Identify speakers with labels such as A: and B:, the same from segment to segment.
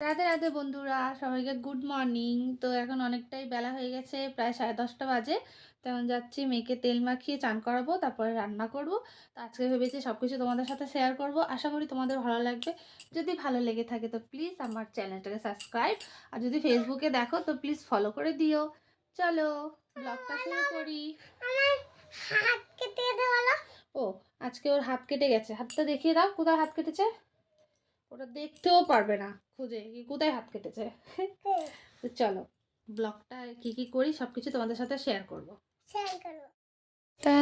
A: রাধে রাতে বন্ধুরা সবাইকে গুড মর্নিং। তো এখন অনেকটাই বেলা হয়ে গেছে প্রায় সাড়ে দশটা বাজে। তো এখন যাচ্ছি মেয়েকে তেল মাখিয়ে চান করাবো তারপরে রান্না করব। তো আজকে ভেবেছি সব কিছু তোমাদের সাথে শেয়ার করব। আশা করি তোমাদের ভালো লাগবে। যদি ভালো লেগে থাকে তো প্লিজ আমার চ্যানেলটাকে সাবস্ক্রাইব আর যদি ফেসবুকে দেখো তো প্লিজ ফলো করে দিও। চলো ব্লগটা শুরু করি। ও আজকে ওর হাত কেটে গেছে। হাতটা দেখিয়ে দাও কোথায় হাত কেটেছে? দেখতেও পারবে না খুঁজে কি কোথায় হাত কেটেছে। তো চলো ব্লগটা কি কি করি সব কিছু তোমাদের সাথে শেয়ার করব।
B: শেয়ার করো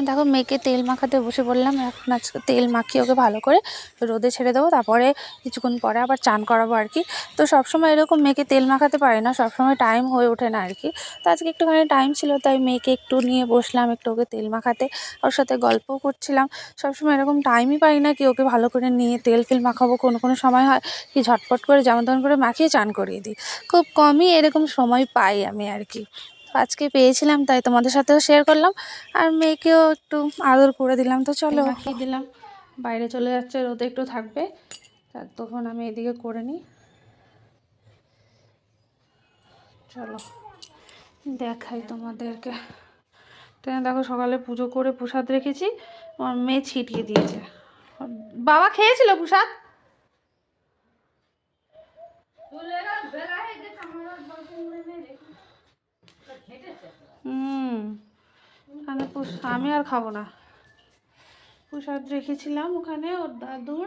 A: দেখো মেয়েকে তেল মাখাতে বসে বললাম, এখন আজকে তেল মাখিয়ে ওকে ভালো করে রোদে ছেড়ে দেবো, তারপরে কিছুক্ষণ পরে আবার চান করাবো আর কি। তো সবসময় এরকম মেয়েকে তেল মাখাতে পারি না, সবসময় টাইম হয়ে ওঠে না আর কি। তো আজকে একটুখানি টাইম ছিল, তাই মেয়েকে একটু নিয়ে বসলাম, একটু ওকে তেল মাখাতে। ওর সাথে গল্পও করছিলাম। সবসময় এরকম টাইমই পাই না কি ওকে ভালো করে নিয়ে তেল ফেল মাখাবো, কোনো কোনো সময় হয় কি ঝটপট করে যেমন তেমন করে মাখিয়ে চান করিয়ে দিই। খুব কমই এরকম সময় পাই আমি আর কি। আজকে পেয়েছিলাম, তাই তোমাদের সাথেও শেয়ার করলাম। আর মেয়েকেও একটু আদর করে দিলাম, তো চলো। মাখিয়ে দিলাম? বাইরে চলে যাচ্ছে, রোদে একটু থাকবে। তখন আমি এদিকে করে নিই। চলো, দেখাই তোমাদেরকে। তো দেখো, সকালে পুজো করে প্রসাদ রেখেছি। আমার মেয়ে ছিটিয়ে দিয়েছে। বাবা খেয়েছিল প্রসাদ? হুম। আমি আর খাব না। প্রসাদ রেখেছিলাম ওখানে ওর দাদুর,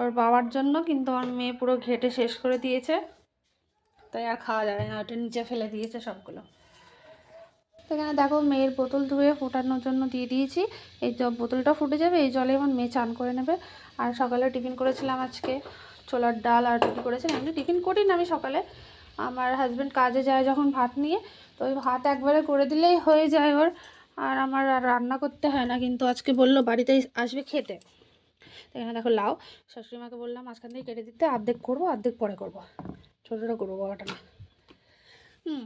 A: ওর বাবার জন্য, কিন্তু আমার মেয়ে পুরো ঘেটে শেষ করে দিয়েছে। তাই আর খাওয়া যাবে না, ওটা নিচে ফেলে দিয়েছে সবগুলো। এখানে দেখো মেয়ের বোতল ধুয়ে ফোটানোর জন্য দিয়ে দিয়েছি। এই বোতলটা ফুটে যাবে, এই জলে আমার মেয়ে চান করে নেবে। আর সকালে টিফিন করেছিলাম আজকে ছোলার ডাল, আর রুটি করেছিলাম এমনি টিফিন করি না আমি সকালে। আমার হাজব্যান্ড কাজে যায় যখন ভাত নিয়ে তো ওই ভাত একবারে করে দিলেই হয়ে যায় ওর। আর আমার আর রান্না করতে হয় না, কিন্তু আজকে বলল বাড়িতে আসবে খেতে। এখানে দেখো লাউ শাশুড়ি মাকে বললাম মাঝখান থেকে কেটে দিতে, অর্ধেক করব, অর্ধেক পরে করব। ছোটোটা করব বড়টা না। হুম,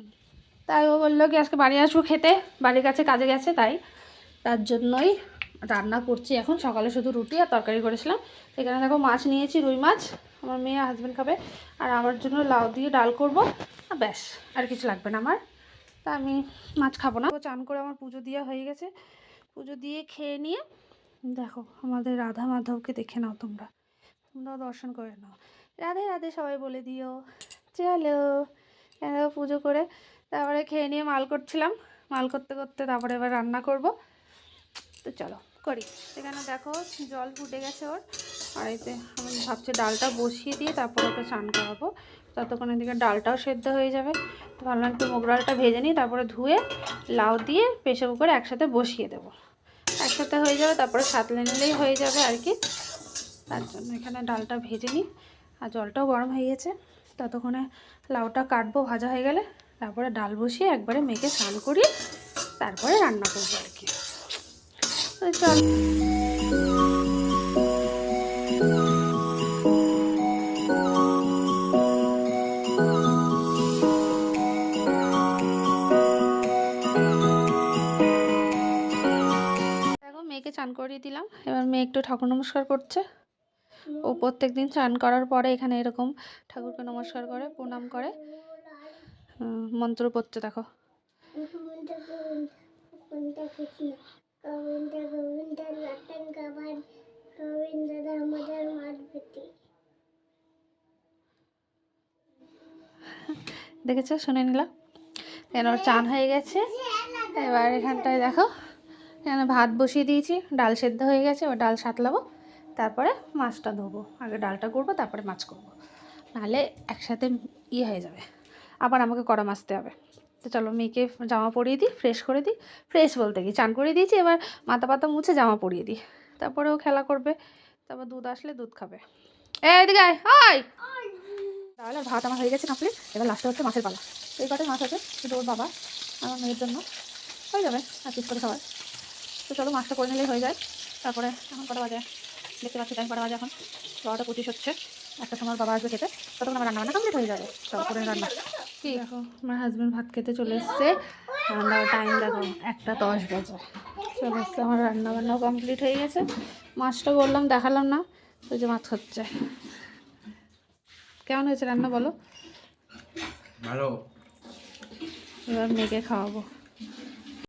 A: তাই ও বলল কি আজকে বাড়ি আসব খেতে, বাড়ির কাছে কাজে গেছে তাই। তার জন্যই রান্না করছি এখন, সকালে শুধু রুটি আর তরকারি করেছিলাম। এখানে দেখো মাছ নিয়েছি, রুই মাছ, আমার মেয়ে হাজব্যান্ড খাবে। আর আমার জন্য লাউ দিয়ে ডাল করব ব্যাস, আর কিছু লাগবে না আমার। তা আমি মাছ খাব না। চান করে আমার পুজো দেওয়া হয়ে গেছে। পুজো দিয়ে খেয়ে নিয়ে দেখো, আমাদের রাধা মাধবকে দেখে নাও তোমরা। তোমরাও দর্শন করে নাও। রাধে রাধে সবাই বলে দিও। চলো পুজো করে তারপরে খেয়ে নিয়ে মাল করছিলাম। মাল করতে করতে তারপরে এবার রান্না করব। তো চলো, করি। সেখানে দেখো, জল ফুটে গেছে ওর। আর এতে আমি ভাবছি ডালটা বসিয়ে দিয়ে তারপর ওকে চান করাবো। ততক্ষণ এদিকে ডালটাও সেদ্ধ হয়ে যাবে। তো ভাবলাম একটু মুগ ডালটা ভেজে নিই, তারপরে ধুয়ে লাউ দিয়ে প্রেশার কুকারে একসাথে বসিয়ে দেবো। একসাথে হয়ে যাবে, তারপরে সাতলে নিলেই হয়ে যাবে আর কি। তার জন্য এখানে ডালটা ভেজে নিই। আর জলটাও গরম হয়ে গেছে। ততক্ষণে লাউটা কাটবো ভাজা হয়ে গেলে, তারপরে ডাল বসিয়ে একবারে মেখে স্নান করি তারপরে রান্না করব আর কি। চল। করিয়ে দিলাম। এবার মেয়ে একটু ঠাকুর নমস্কার করছে। ও প্রত্যেক দিন চান করার পরে এখানে এরকম ঠাকুরকে নমস্কার করে, প্রণাম করে। মন্ত্র পড়তে দেখো। দেখেছ? শুনে নিলাম। ওর চান হয়ে গেছে। এবার এখানটায় দেখো। এখানে ভাত বসিয়ে দিয়েছি, ডাল সেদ্ধ হয়ে গেছে, এবার ডাল সাতলাবো, তারপরে মাছটা ধোবো, আগে ডালটা করব, তারপরে মাছ করব, নাহলে একসাথে ইয়ে হয়ে যাবে, আবার আমাকে কড়া মাছতে হবে, তো চলো মেয়েকে জামা পরিয়ে দিই ফ্রেশ করে দিই ফ্রেশ বলতে কি, চান করে দিয়েছি, এবার মাথা পাতা মুছে জামা পরিয়ে দিই তারপরে ও খেলা করবে, তারপর দুধ আসলে দুধ খাবে এদিকে আয় তাহলে ভাত আমার হয়ে গেছে কমপ্লিট এবার লাস্টে হচ্ছে মাছের পালা, এই কটাই মাছ আছে, শুধু ওর বাবা, আমার মেয়ের জন্য, হয়ে যাবে, আর করে খাবার। তো চলো মাছটা করে নিলেই হয়ে যায়। তারপরে এখন কটা বাজে? দেখতে পাচ্ছি টাইম কটা বাজে এখন? বারোটা পঁচিশ হচ্ছে। একটা সময় বাবা আসবে খেতে। ততক্ষণ আমার রান্না বান্না কমপ্লিট হয়ে যাবে। চলো করে রান্না। কি? দেখো আমার হাজব্যান্ড ভাত খেতে চলে এসছে। রান্না টাইম দেখো একটা দশ বাজে। চলে এসছে আমার রান্না বান্নাও কমপ্লিট হয়ে গেছে। মাছটা বললাম দেখালাম না। ওই যে মাছ হচ্ছে। কেমন হয়েছে রান্না বলো?
C: ভালো।
A: এবার মেয়েকে খাওয়াবো।